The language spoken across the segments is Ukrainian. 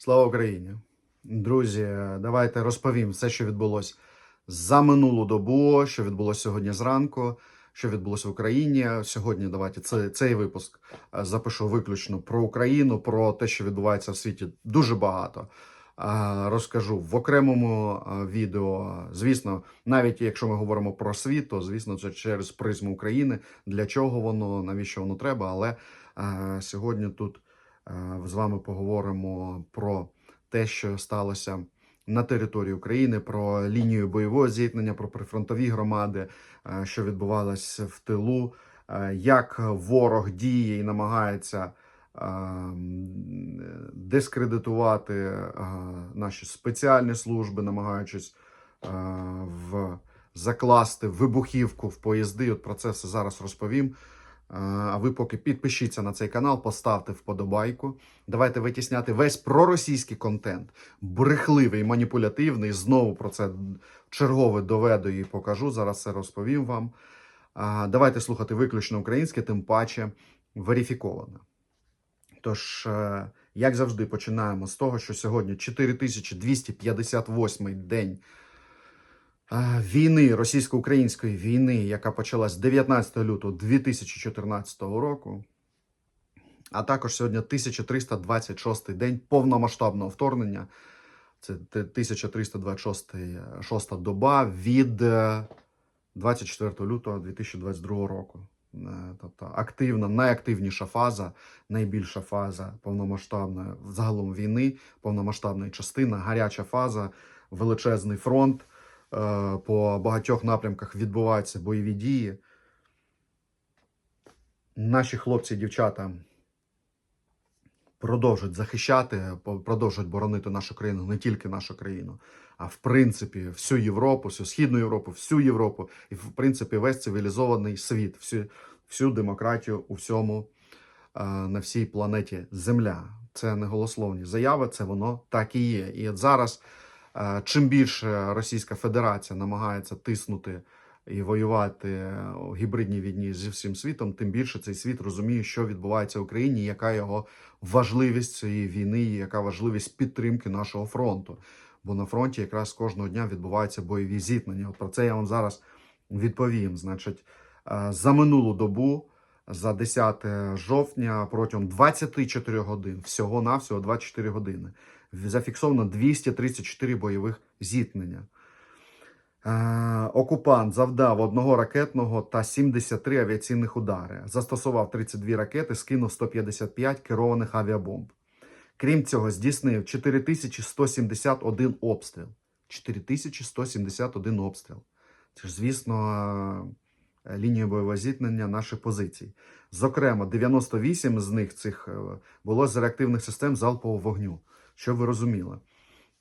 Слава Україні! Друзі, давайте розповім все, що відбулося за минулу добу, що відбулося сьогодні зранку, що відбулося в Україні. Сьогодні давайте це, цей випуск е, запишу виключно про Україну, про те, що відбувається в світі дуже багато. Е, Розкажу в окремому е, відео. Звісно, навіть якщо ми говоримо про світ, то звісно, це через призму України. Для чого воно, навіщо воно треба? Але е, сьогодні тут е, з вами поговоримо про те, що сталося на території України, про лінію бойового зіткнення, про прифронтові громади, е, що відбувалось в тилу, е, як ворог діє і намагається е, дискредитувати е, наші спеціальні служби, намагаючись е, в закласти вибухівку в поїзди. От про це все зараз розповім. А ви поки підпишіться на цей канал, поставте вподобайку. Давайте витісняти весь проросійський контент, брехливий, маніпулятивний. Знову про це чергове доведу і покажу. Зараз це розповім вам. Давайте слухати виключно українське, тим паче верифіковане. Тож, е, як завжди, починаємо з того, що сьогодні 4258 день війни, російсько-української війни, яка почалась 19 лютого 2014 року. А також сьогодні 1326 день повномасштабного вторгнення. Це 1326 шоста доба від е, 24 лютого 2022 року. Е, Тобто активна, найактивніша фаза, найбільша фаза повномасштабної загалом війни, повномасштабної частина, гаряча фаза, величезний фронт. Е, По багатьох напрямках відбуваються бойові дії. Наші хлопці і дівчата продовжують захищати, продовжують боронити нашу країну, не тільки нашу країну, а в принципі всю Європу, всю Східну Європу, всю Європу і в принципі весь цивілізований світ, всю, всю демократію у всьому е, на всій планеті Земля. Це не голословні заяви, це воно так і є. І от зараз, чим більше Російська Федерація намагається тиснути і воювати у гібридній війні зі всім світом, тим більше цей світ розуміє, що відбувається в Україні, яка його важливість цієї війни, і яка важливість підтримки нашого фронту. Бо на фронті якраз кожного дня відбуваються бойові зіткнення. От про це я вам зараз відповім. Значить, е, за минулу добу, за 10 жовтня, протягом 24 годин, всього навсього 24 години, зафіксовано 234 бойових зіткнення. Е, Окупант завдав одного ракетного та 73 авіаційних удари. Застосував 32 ракети, скинув 155 керованих авіабомб. Крім цього, здійснив 4171 обстріл. 4171 обстріл. Це ж, звісно, е, лінія бойового зіткнення наших позицій. Зокрема, 98 з них цих е, було з реактивних систем залпового вогню, щоб ви розуміли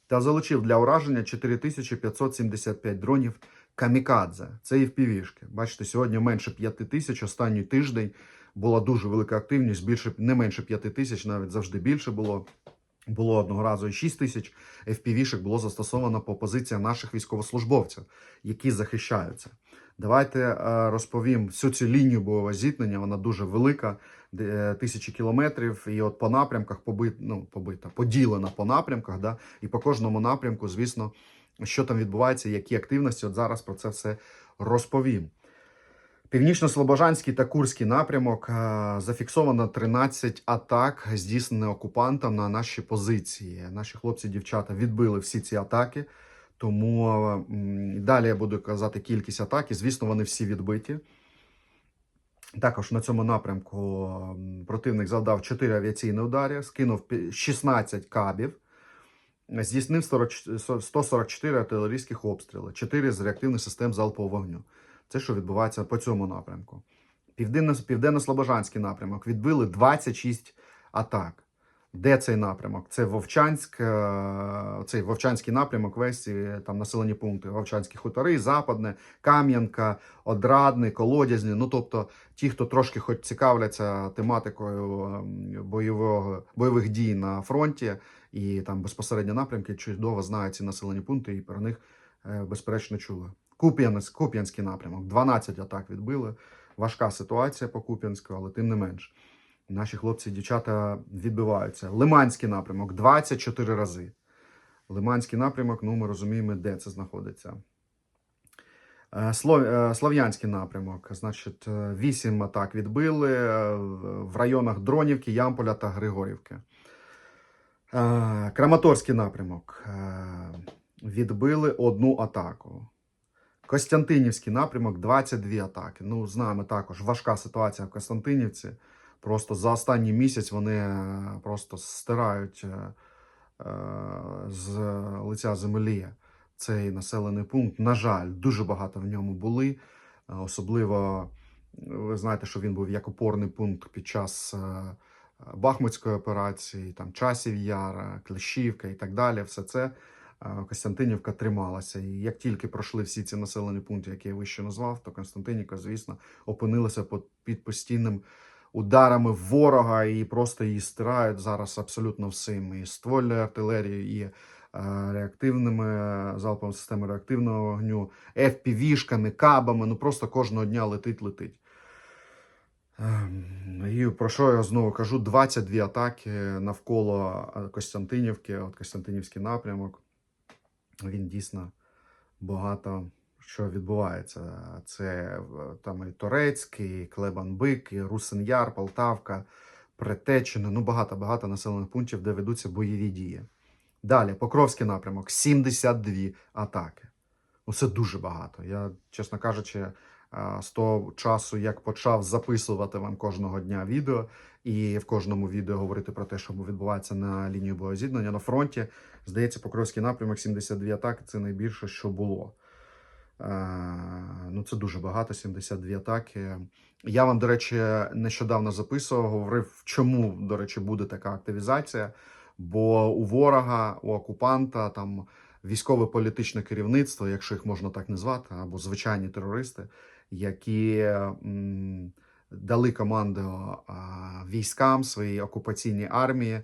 та залучив для ураження 4575 дронів камікадзе. Це і впівішки. Бачите, сьогодні менше 5 тисяч. Останній тиждень була дуже велика активність, більше не менше 5 тисяч, навіть завжди більше було. Було одного разу і 6 тисяч FPV-шек було застосовано по позиціям наших військовослужбовців, які захищаються. Давайте е, розповім всю цю лінію бойового зіткнення. Вона дуже велика, е, тисячі кілометрів. І от по напрямках побит, ну, побита, поділена по напрямках. Да? І по кожному напрямку, звісно, що там відбувається, які активності. От зараз про це все розповім. Північно-Слобожанський та Курський напрямок е, зафіксовано 13 атак, здійснених окупантом на наші позиції. Наші хлопці, дівчата відбили всі ці атаки. Тому далі я буду казати кількість атак, і звісно, вони всі відбиті. Також на цьому напрямку противник завдав 4 авіаційні удари, скинув пі- 16 кабів, здійснив 40 144 артилерійських обстріли, 4 з реактивних систем залпового вогню. Це що відбувається по цьому напрямку. Південно-Слобожанський напрямок відбили 26 атак. Де цей напрямок? Це Вовчанськ, е, цей Вовчанський напрямок, весь е, там населені пункти, Вовчанські хутори, Западне, Кам'янка, Одрадне, Колодязні. Ну тобто ті, хто трошки хоч цікавляться тематикою ем, бойового, бойових дій на фронті і там безпосередньо напрямки, чудово знають ці населені пункти і про них е, безперечно чули. Куп'янськ, Куп'янський напрямок, 12 атак відбили. Важка ситуація по Куп'янську, але тим не менш. Наші хлопці і дівчата відбиваються. Лиманський напрямок 24 рази. Лиманський напрямок, ну ми розуміємо, де це знаходиться. Е, е, Слов'янський напрямок, значить, 8 атак відбили е, в районах Дронівки, Ямполя та Григорівки. Е, Краматорський напрямок е, відбили одну атаку. Костянтинівський напрямок 22 атаки. Ну, знаємо також важка ситуація в Костянтинівці. Просто за останній місяць вони е, просто стирають е, е, з лиця землі цей населений пункт. На жаль, дуже багато в ньому були. Особливо, ви знаєте, що він був як опорний пункт під час Бахмутської операції, там Часів Яра, Клещівка і так далі. Все це Костянтинівка трималася. І як тільки пройшли всі ці населені пункти, які я вище назвав, то Константинівка, звісно, опинилася під постійним ударами ворога і просто її стирають зараз абсолютно всім. І ствольною артилерією, і е, реактивними е, залповими системами реактивного вогню, FPV-шками, кабами. Ну просто кожного дня летить, летить. Ем, І про що я знову кажу? 22 атаки навколо е, Костянтинівки, от Костянтинівський напрямок. Він дійсно багато що відбувається. Це там і Торецький, і Клебанбик, і Русин-Яр, Полтавка, Претечина. Ну, багато-багато населених пунктів, де ведуться бойові дії. Далі, Покровський напрямок 72 атаки. Ну, це дуже багато. Я, чесно кажучи, з того часу, як почав записувати вам кожного дня відео, і в кожному відео говорити про те, що відбувається на лінії боєзіднання на фронті, здається, Покровський напрямок 72 атаки це найбільше, що було. Е, Ну, це дуже багато, 72 атаки. Я вам, до речі, нещодавно записував, говорив, чому, до речі, буде така активізація. Бо у ворога, у окупанта там військово-політичне керівництво, якщо їх можна так назвати, або звичайні терористи, які м, дали команду а, військам своїй окупаційній армії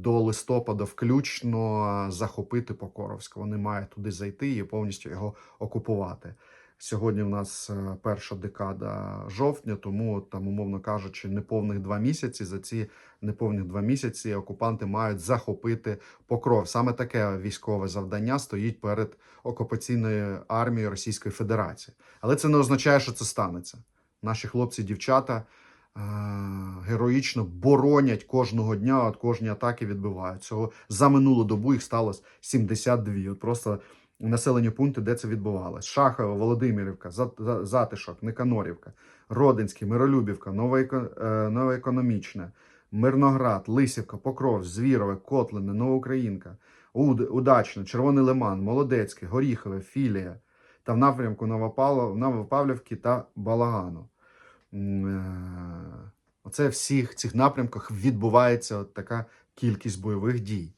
до листопада включно захопити Покоровськ. Вони мають туди зайти і повністю його окупувати. Сьогодні в нас е, перша декада жовтня, тому там, умовно кажучи, неповних два місяці. За ці неповних два місяці окупанти мають захопити покров. Саме таке військове завдання стоїть перед окупаційною армією Російської Федерації. Але це не означає, що це станеться. Наші хлопці, дівчата героїчно боронять кожного дня, от кожні атаки відбивають. Цього за минулу добу їх сталося 72. От просто населені пункти, де це відбувалось: Шахово, Володимирівка, За- За- Затишок, Никанорівка, Родинський, Миролюбівка, е, Новоекономічне, Мирноград, Лисівка, Покров, Звірове, Котлине, Новоукраїнка, Уд, Удачне, Червоний Лиман, Молодецьке, Горіхове, Філія та в напрямку Новопавлівки та Балагану. Е, Оце всіх цих напрямках відбувається от така кількість бойових дій.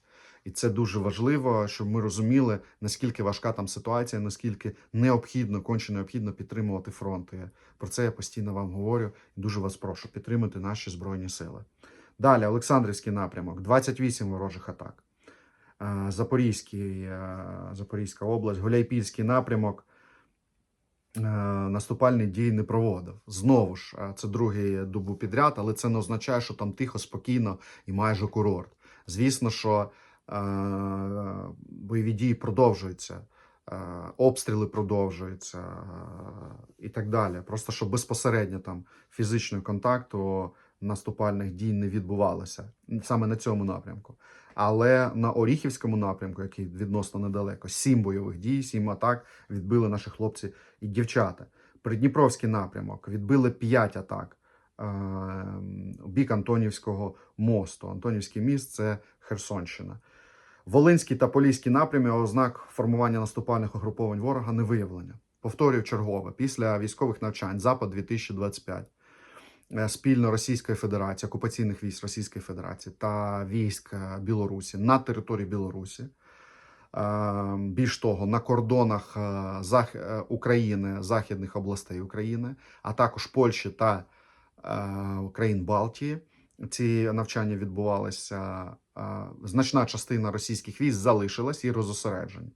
І це дуже важливо, щоб ми розуміли, наскільки важка там ситуація, наскільки необхідно, конче необхідно підтримувати фронт. І про це я постійно вам говорю і дуже вас прошу підтримати наші збройні сили. Далі, Олександрівський напрямок, 28 ворожих атак. Е, Запорізький, е, Запорізька область, Гуляйпільський напрямок. Е, Наступальні дії не проводив. Знову ж, е, це другий добу підряд, але це не означає, що там тихо, спокійно і майже курорт. Звісно, що е, бойові дії продовжуються, обстріли продовжуються і так далі. Просто щоб безпосередньо там фізичного контакту наступальних дій не відбувалося саме на цьому напрямку. Але на Оріхівському напрямку, який відносно недалеко, сім бойових дій, сім атак відбили наші хлопці і дівчата. Придніпровський напрямок відбили п'ять атак е, у бік Антонівського мосту. Антонівський міст це Херсонщина. Волинський та Поліський напрямі ознак формування наступальних угруповань ворога не виявлення. Повторюю чергове після військових навчань Запад 2025 е, спільно Російської Федерації, окупаційних військ Російської Федерації та військ е, Білорусі на території Білорусі. Е, Більш того, на кордонах е, е, України, західних областей України, а також Польщі та е, країн Балтії. Ці навчання відбувалися. е, Значна частина російських військ залишилась і розосереджень.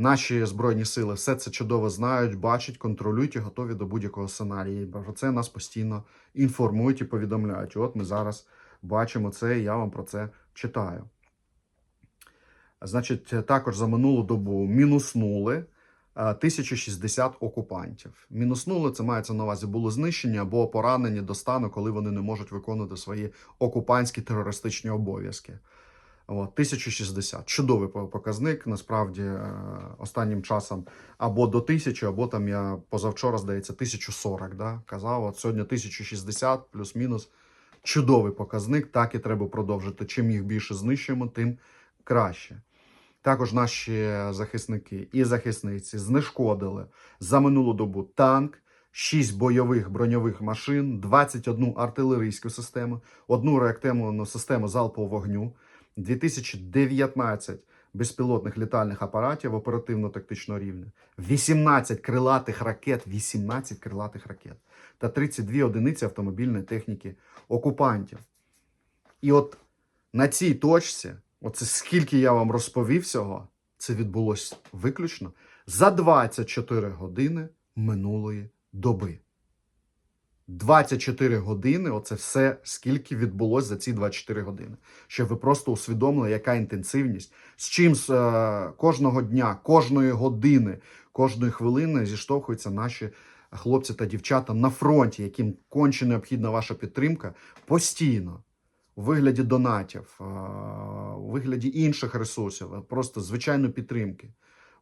Наші збройні сили все це чудово знають, бачать, контролюють і готові до будь-якого сценарію. Про це нас постійно інформують і повідомляють. От ми зараз бачимо це, і я вам про це читаю. Значить, також за минулу добу мінуснули е, 1060 окупантів. Мінуснули це мається на увазі було знищені або поранені до стану, коли вони не можуть виконувати свої окупантські терористичні обов'язки. От, 1060. Чудовий показник. Насправді е, останнім часом або до 1000, або там я позавчора, здається, 1040. Да? Казав, от сьогодні 1060 плюс-мінус. Чудовий показник. Так і треба продовжити. Чим їх більше знищуємо, тим краще. Також наші захисники і захисниці знешкодили за минулу добу танк, 6 бойових броньових машин, 21 артилерійську систему, одну реактивну систему залпового вогню, 2019 безпілотних літальних апаратів оперативно-тактичного рівня, 18 крилатих ракет, 18 крилатих ракет та 32 одиниці автомобільної техніки окупантів. І от на цій точці, оце скільки я вам розповів всього, це відбулося виключно за 24 години минулої доби. 24 години оце все, скільки відбулося за ці 24 години. Щоб ви просто усвідомили, яка інтенсивність, з чим е, кожного дня, кожної години, кожної хвилини зіштовхуються наші хлопці та дівчата на фронті, яким конче необхідна ваша підтримка постійно у вигляді донатів, е, у вигляді інших ресурсів, е, просто звичайної підтримки.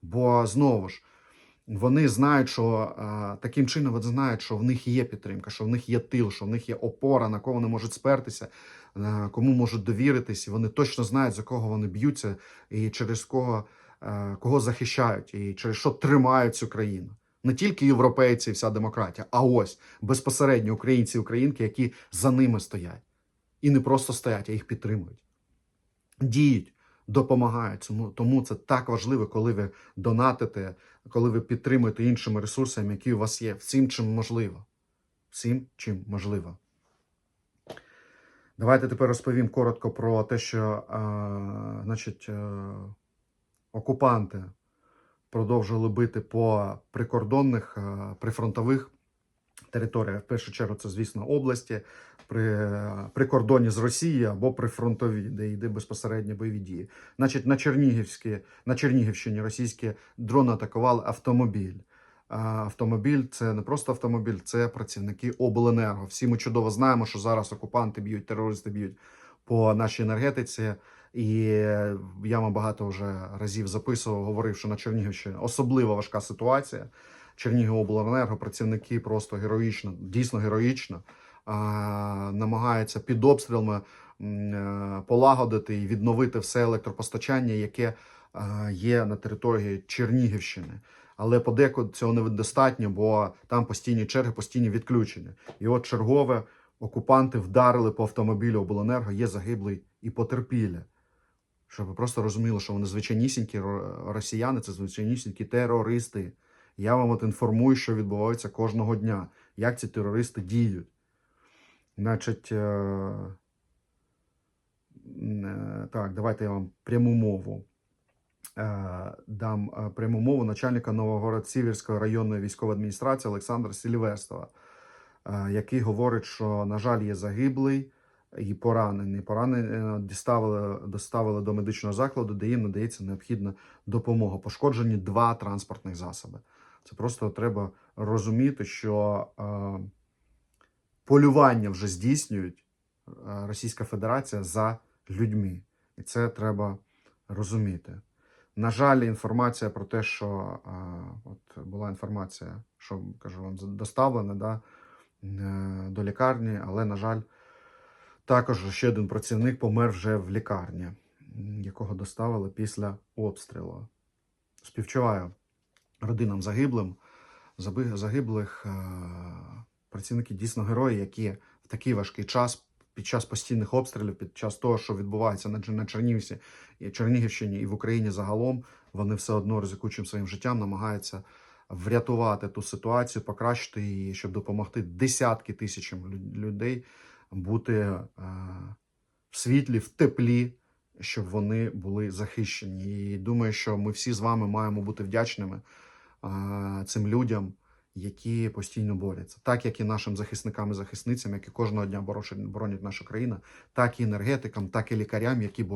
Бо знову ж вони знають, що е, таким чином вони знають, що в них є підтримка, що в них є тил, що в них є опора, на кого вони можуть спертися, е, кому можуть довіритись. Вони точно знають, за кого вони б'ються, і через кого, е, кого захищають, і через що тримають цю країну. Не тільки європейці і вся демократія, а ось безпосередньо українці і українки, які за ними стоять. І не просто стоять, а їх підтримують. Діють, допомагають. Тому це так важливо, коли ви донатите, коли ви підтримуєте іншими ресурсами, які у вас є, всім, чим можливо. Всім, чим можливо. Давайте тепер розповім коротко про те, що е, значить, е, окупанти продовжували бити по прикордонних, е, прифронтових територіях. В першу чергу, це, звісно, області, при, при кордоні з Росією або при фронтовій, де йде безпосередньо бойові дії. Значить, на Чернігівській, на Чернігівщині російські дрони атакували автомобіль. Автомобіль це не просто автомобіль, це працівники обленерго. Всі ми чудово знаємо, що зараз окупанти б'ють, терористи б'ють по нашій енергетиці. І я вам багато вже разів записував, говорив, що на Чернігівщині особливо важка ситуація. Чернігівобленерго, працівники просто героїчно, дійсно героїчно намагаються під обстрілами е, полагодити і відновити все електропостачання, яке а, є на території Чернігівщини. Але подекуди цього недостатньо, бо там постійні черги, постійні відключення. І от чергове окупанти вдарили по автомобілю обленерго, є загиблий і потерпілі. Щоб ви просто розуміли, що вони звичайнісінькі ро- росіяни, це звичайнісінькі терористи. Я вам от інформую, що відбувається кожного дня, як ці терористи діють. Значить, е, е, так, давайте я вам пряму мову е, дам пряму мову начальника Новогород-Сіверської районної військової адміністрації Олександра Сільвестрова, який говорить, що, на жаль, є загиблий і поранений. Поранений доставили, доставили до медичного закладу, де їм надається необхідна допомога. Пошкоджені два транспортних засоби. Це просто треба розуміти, що е, полювання вже здійснюють е, Російська Федерація за людьми. І це треба розуміти. На жаль, інформація про те, що е, от була інформація, що кажу вам, доставлена да, до лікарні, але, на жаль, також ще один працівник помер вже в лікарні, якого доставили після обстрілу. Співчуваю родинам загиблим, загиблих е, працівники дійсно герої, які в такий важкий час, під час постійних обстрілів, під час того, що відбувається на, Чер- на Чернігівці, і Чернігівщині і в Україні загалом, вони все одно ризикуючим своїм життям намагаються врятувати ту ситуацію, покращити її, щоб допомогти десятки тисячам лю- людей бути е, в світлі, в теплі щоб вони були захищені. І думаю, що ми всі з вами маємо бути вдячними цим людям, які постійно борються, так як і нашим захисникам і захисницям, які кожного дня боронять нашу країну, так і енергетикам, так і лікарям, які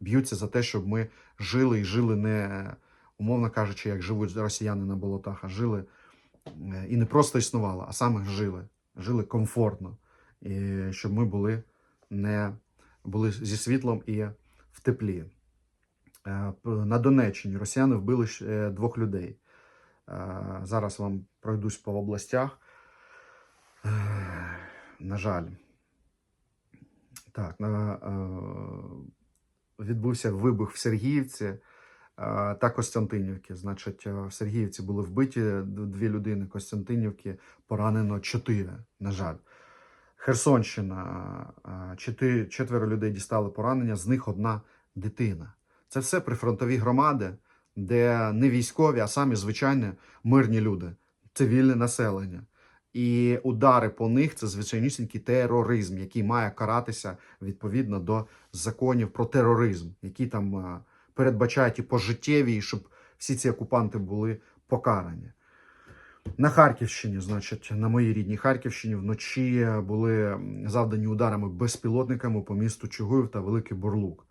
б'ються за те, щоб ми жили і жили не умовно кажучи, як живуть росіяни на болотах, а жили е, і не просто існували, а саме жили, жили комфортно, і щоб ми були не були зі світлом і в теплі. Е, На Донеччині росіяни вбили е, двох людей. Е, Зараз вам пройдусь по областях. Е, На жаль. Так, на, е, відбувся вибух в Сергіївці та Костянтинівки. Значить, в Сергіївці були вбиті дві людини, Костянтинівки поранено чотири, на жаль. Херсонщина, четверо людей дістали поранення, з них одна дитина. Це все прифронтові громади, де не військові, а самі звичайні мирні люди, цивільне населення. І удари по них це звичайнісінький тероризм, який має каратися відповідно до законів про тероризм, які там е, передбачають і пожиттєві, і щоб всі ці окупанти були покарані. На Харківщині, значить, на моїй рідній Харківщині вночі були завдані ударами безпілотниками по місту Чугуїв та Великий Бурлук.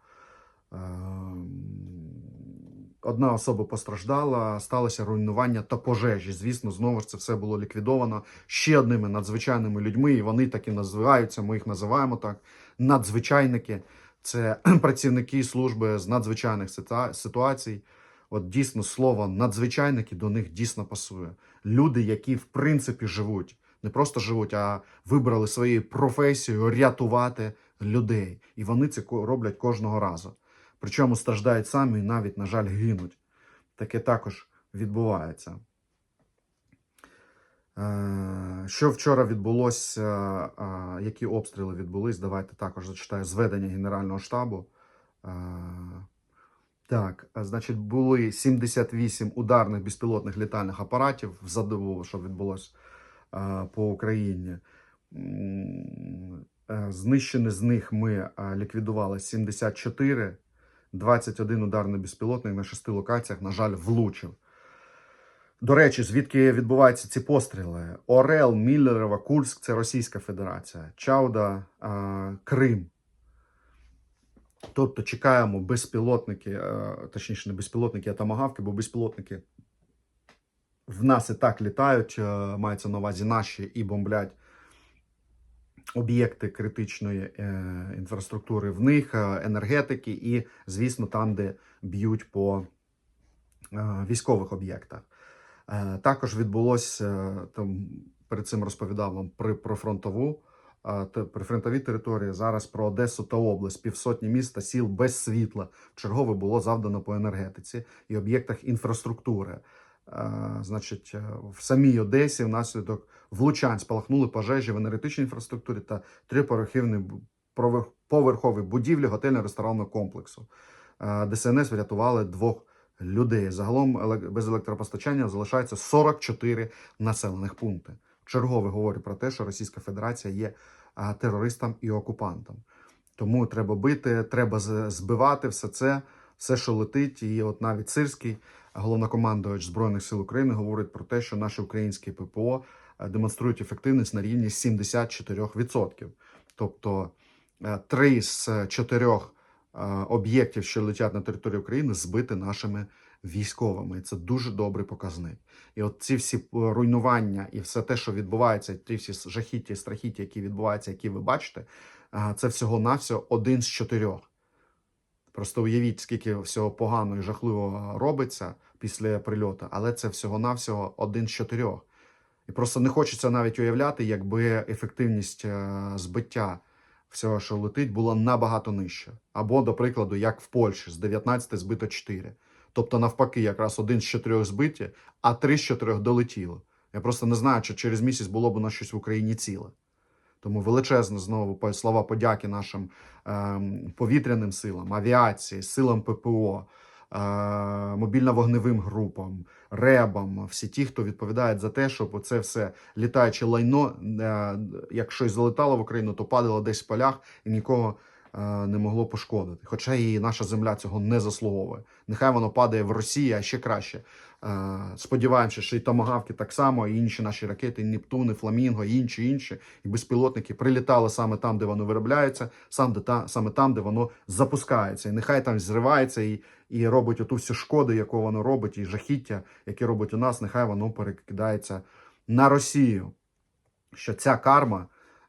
Одна особа постраждала, сталося руйнування та пожежі. Звісно, знову ж це все було ліквідовано ще одними надзвичайними людьми, і вони так і називаються. Ми їх називаємо так. Надзвичайники це працівники служби з надзвичайних ситуацій. От дійсно слово надзвичайники до них дійсно пасує. Люди, які в принципі живуть, не просто живуть, а вибрали своєю професією рятувати людей. І вони це роблять кожного разу. Причому страждають самі і навіть, на жаль, гинуть. Таке також відбувається. Е, Що вчора відбулося, е, які обстріли відбулись, давайте також зачитаю зведення Генерального штабу. Е, Так, значить, були 78 ударних безпілотних літальних апаратів за добу, що відбулося по Україні. Знищені з них ми ліквідували 74, 21 ударний безпілотник на шести локаціях, на жаль, влучив. До речі, звідки відбуваються ці постріли? Орел, Міллерева, Курськ це Російська Федерація, Чауда, Крим. Тобто чекаємо безпілотники, е, точніше, не безпілотники, а тамагавки, бо безпілотники в нас і так літають, е, мається на увазі наші і бомблять об'єкти критичної е, інфраструктури в них, е, енергетики, і, звісно, там, де б'ють по е, військових об'єктах. Також відбулося там перед цим розповідав вам при про фронтову те- прифронтові території. Зараз про Одесу та область, півсотні міст та сіл без світла. Чергове було завдано по енергетиці і об'єктах інфраструктури. Е, Значить, е, в самій Одесі внаслідок влучань спалахнули пожежі в енергетичній інфраструктурі та триповерхівні поверхові будівлі готельно-ресторанного комплексу. Е, ДСНС врятували двох людей. Загалом без електропостачання залишається 44 населених пункти. Чергове говорю про те, що Російська Федерація є терористом і окупантом. Тому треба бити, треба збивати все це, все, що летить. І от навіть Сирський, головнокомандувач Збройних сил України, говорить про те, що наші українські ППО е, демонструють ефективність на рівні 74%. Тобто е, три з чотирьох е, об'єктів, що летять на територію України, збити нашими військовими. Це дуже добрий показник. І от ці всі руйнування і все те, що відбувається, ті всі жахіття і страхіття, які відбуваються, які ви бачите, це всього-навсього один з чотирьох. Просто уявіть, скільки всього поганого і жахливого робиться після прильоту, але це всього-навсього один з чотирьох. І просто не хочеться навіть уявляти, якби ефективність е, збиття всього, що летить, була набагато нижча. Або, до прикладу, як в Польщі, з 19 збито 4. Тобто, навпаки, якраз один з чотирьох збиті, а три з чотирьох долетіло. Я просто не знаю, чи через місяць було б у нас щось в Україні ціле. Тому величезне знову слова подяки нашим ем, повітряним силам, авіації, силам ППО, е, мобільно-вогневим групам, ребам, всі ті, хто відповідають за те, щоб це все літаюче лайно, е, якщо й залетало в Україну, то падало десь в полях і нікого е, не могло пошкодити. Хоча і наша земля цього не заслуговує. Нехай воно падає в Росії, а ще краще. Е, Сподіваємося, що і томагавки так само, і інші наші ракети, і Нептуни, Фламінго, і інші інші, і безпілотники прилітали саме там, де воно виробляється, сам де та саме там, де воно запускається. І нехай там зривається і, і робить оту всю шкоду, яку воно робить, і жахіття, яке робить у нас, нехай воно перекидається на Росію. Що ця карма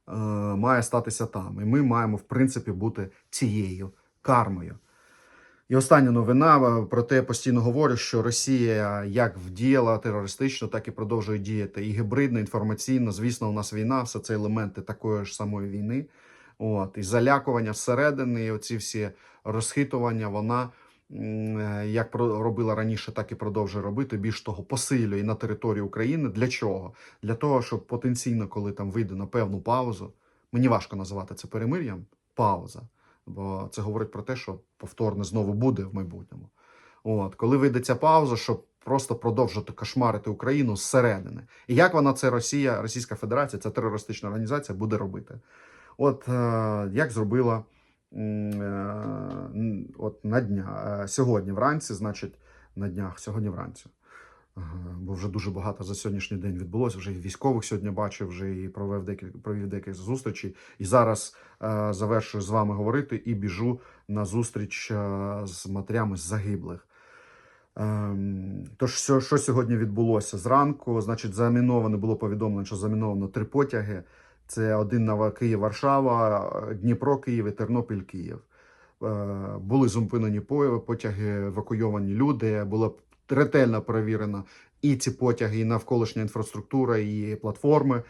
е, має статися там. І ми маємо, в принципі, бути цією кармою. І остання новина е, про те, постійно говорю, що Росія як вдіяла терористично, так і продовжує діяти. І гібридно, інформаційно. Звісно, у нас війна, все це елементи такої ж самої війни. От, і залякування всередини, і оці всі розхитування, вона е, як робила раніше, так і продовжує робити. Більш того, посилює на території України. Для чого? Для того, щоб потенційно, коли там вийде на певну паузу, мені важко називати це перемир'ям, пауза. Бо це говорить про те, що повторне знову буде в майбутньому. От, коли вийде ця пауза, щоб просто продовжити кошмарити Україну зсередини. І як вона це Росія, Російська Федерація, ця терористична організація буде робити? От е, як зробила е, от на дня е, сьогодні вранці, значить, на днях, сьогодні вранці. Е, Бо вже дуже багато за сьогоднішній день відбулося. Вже і військових сьогодні бачив, вже і провів декілька провів декілька зустрічей. І зараз е, завершую з вами говорити і біжу на зустріч е, з матерями загиблих. Ем, Тож, що, що сьогодні відбулося зранку? Значить, заміновано було повідомлено, що заміновано три потяги. Це один на Київ, Варшава, Дніпро, Київ і Тернопіль, Київ. Е, Були зупинені потяги, евакуйовані люди. Було ретельно перевірено і ці потяги, і навколишня інфраструктура, і платформи.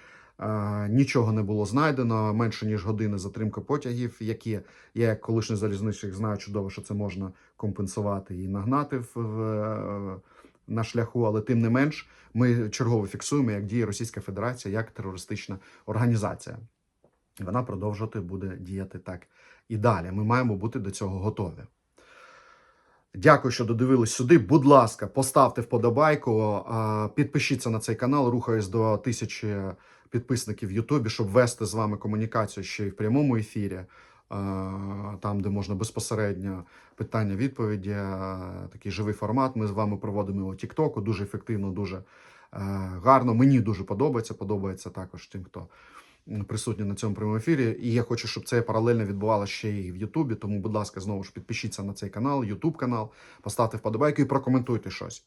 Нічого не було знайдено. Менше ніж години затримка потягів, які я, як колишній залізничник, знаю чудово, що це можна компенсувати і нагнати в, в, на шляху, але тим не менш, ми чергово фіксуємо, як діє Російська Федерація як терористична організація. Вона продовжувати буде діяти так і далі. Ми маємо бути до цього готові. Дякую, що додивились сюди. Будь ласка, поставте вподобайку, підпишіться на цей канал, рухаюсь до тисячі підписників в Ютубі, щоб вести з вами комунікацію ще й в прямому ефірі, там, де можна безпосередньо питання-відповіді, такий живий формат. Ми з вами проводимо його Тіктоку, дуже ефективно, дуже е, гарно. Мені дуже подобається. Подобається також тим, хто м, присутній на цьому прямому ефірі. І я хочу, щоб це паралельно відбувалося ще і в Ютубі. Тому, будь ласка, знову ж підпишіться на цей канал, Ютуб канал, поставте вподобайку і прокоментуйте щось.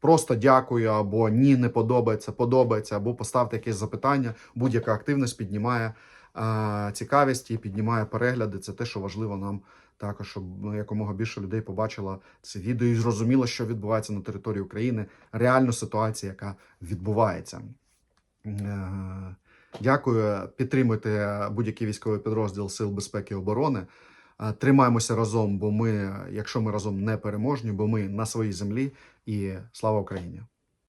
Просто дякую, або ні, не подобається, подобається, або поставте якесь запитання. Будь-яка активність піднімає цікавість і піднімає перегляди. Це те, що важливо нам також, щоб ну, якомога більше людей побачило це відео і зрозуміло, що відбувається на території України, реальну ситуацію, яка відбувається. Е, Дякую. Підтримуйте будь-який військовий підрозділ Сил безпеки і оборони. Е, Тримаємося разом, бо ми, якщо ми разом не переможні, бо ми на своїй землі. І слава Україні!